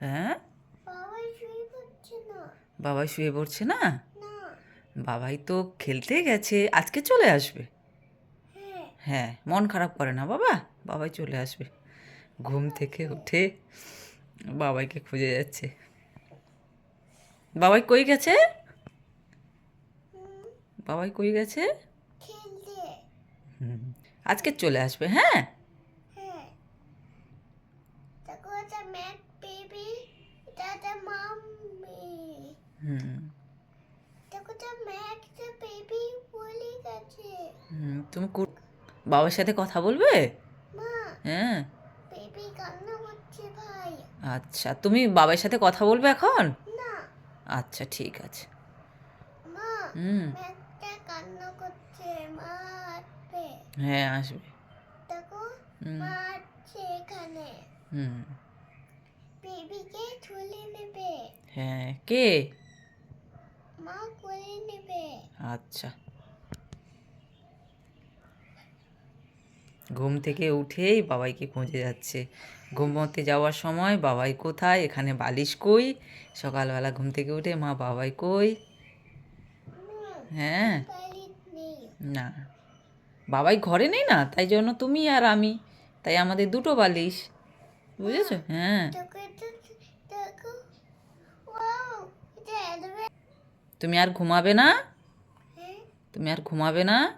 হ্যাঁ? বাবা শুয়ে পড়ছে না। বাবাই শুয়ে পড়ছে না? না। বাবাই তো খেলতে গেছে আজকে চলে আসবে। হ্যাঁ। হ্যাঁ মন খারাপ করে না বাবা বাবাই চলে আসবে। ঘুম থেকে উঠে বাবাইকে খুঁজে যাচ্ছে। বাবাই কই গেছে? বাবাই কই গেছে? হুম, আজকে চলে আসবে হ্যাঁ? তুমি বাবার সাথে কথা বলবে? হ্যাঁ। আচ্ছা তুমি বাবার সাথে কথা বলবে এখন? না। আচ্ছা ঠিক আছে। হুম। হ্যাঁ আসবে। হুম। বেবিকে তুলে নেবে। হ্যাঁ কে? মা করে নেবে। আচ্ছা। ঘুম থেকে উঠেই বাবাইকে খুঁজে যাচ্ছে। ঘুমোতে যাওয়ার সময় বাবাই কোথায়? এখানে বালিশ কই? সকালবেলা ঘুম থেকে উঠে মা বাবাই কই? হ্যাঁ। না। বাবাই ঘরে নেই না? তাই জন্য তুমি আর আমি। তাই আমাদের দুটো বালিশ। বুঝেছ? হ্যাঁ। তুমি আর ঘুমাবে না? তুমি আর ঘুমাবে না?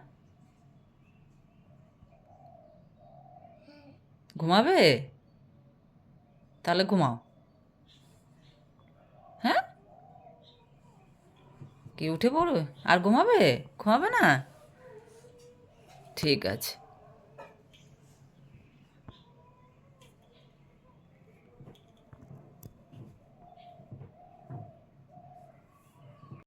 ঘুমাবে? তাহলে ঘুমাও। হ্যাঁ? কি উঠে পড়বে? আর ঘুমাবে? ঘুমাবে না? ঠিক আছে।